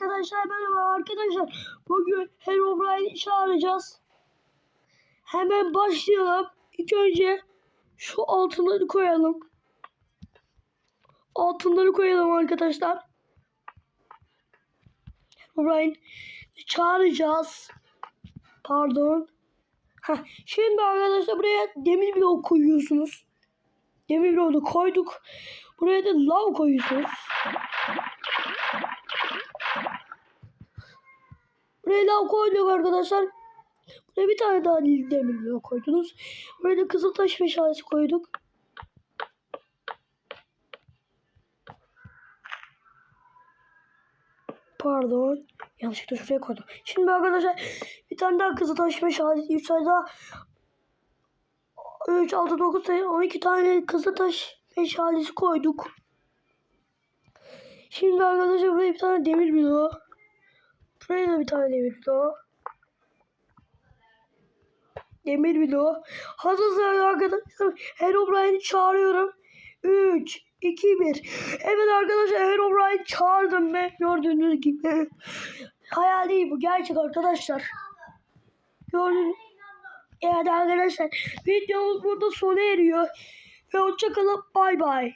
arkadaşlar merhaba arkadaşlar. Bugün Herobrine'i çağıracağız. Hemen başlayalım. İlk önce şu altınları koyalım. Altınları koyalım arkadaşlar. Herobrine çağıracağız. Pardon. Heh, şimdi arkadaşlar buraya demir blok koyuyorsunuz. Demir bloğu koyduk. Buraya da lav koyuyorsunuz. Buraya lav koyduk arkadaşlar. Buraya bir tane daha demir bloğu koydunuz. Buraya da kızıltaş meşalesi koyduk. Pardon. Yanlışlıkla şuraya koydum. Şimdi arkadaşlar bir tane daha kızıltaş meşalesi. 3 tane daha 3, 6, 9, 12 tane kızıltaş meşalesi koyduk. Şimdi arkadaşlar buraya bir tane demir bloğu. Buraya da bir tane demir bloğu. Demir bloğu. Hazırsanız arkadaşlar Herobrine'i çağırıyorum. 3, 2, 1. Evet arkadaşlar Herobrine'i çağırdım ben gördüğünüz gibi. Hayal değil bu gerçek arkadaşlar. Gördüğünüz Evet arkadaşlar videomuz burada sona eriyor. Ve hoşçakalın bay bay.